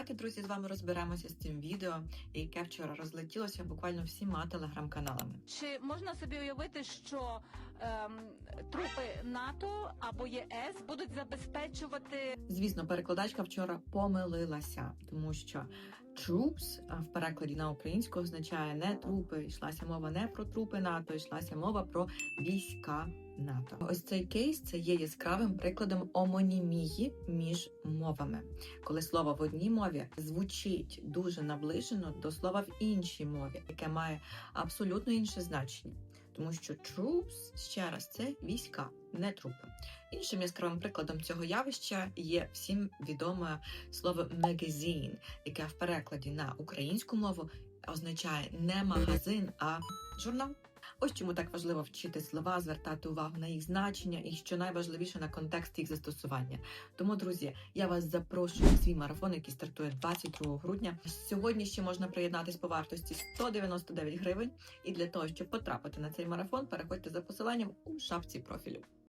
Давайте, друзі, з вами розберемося з цим відео, яке вчора розлетілося буквально всіма телеграм-каналами. Чи можна собі уявити, що ем, трупи НАТО або ЄС будуть забезпечувати Звісно, перекладачка вчора помилилася, тому що troops в перекладі на українську означає не трупи. Йшлася мова не про трупи НАТО, йшлася мова про війська НАТО. Ось цей кейс це є яскравим прикладом омонімії між мовами, коли слово в одній мові звучить дуже наближено до слова в іншій мові, яке має абсолютно інше значення. Тому що troops, ще раз, це війська, не трупи. Іншим яскравим прикладом цього явища є всім відоме слово magazine, яке в перекладі на українську мову означає не магазин, а журнал. Ось чому так важливо вчити слова, звертати увагу на їх значення і що найважливіше на контекст їх застосування. Тому, друзі, я вас запрошую на свій марафон, який стартує 22 грудня. Сьогодні ще можна приєднатись по вартості 199 гривень. І для того, щоб потрапити на цей марафон, переходьте за посиланням у шапці профілю.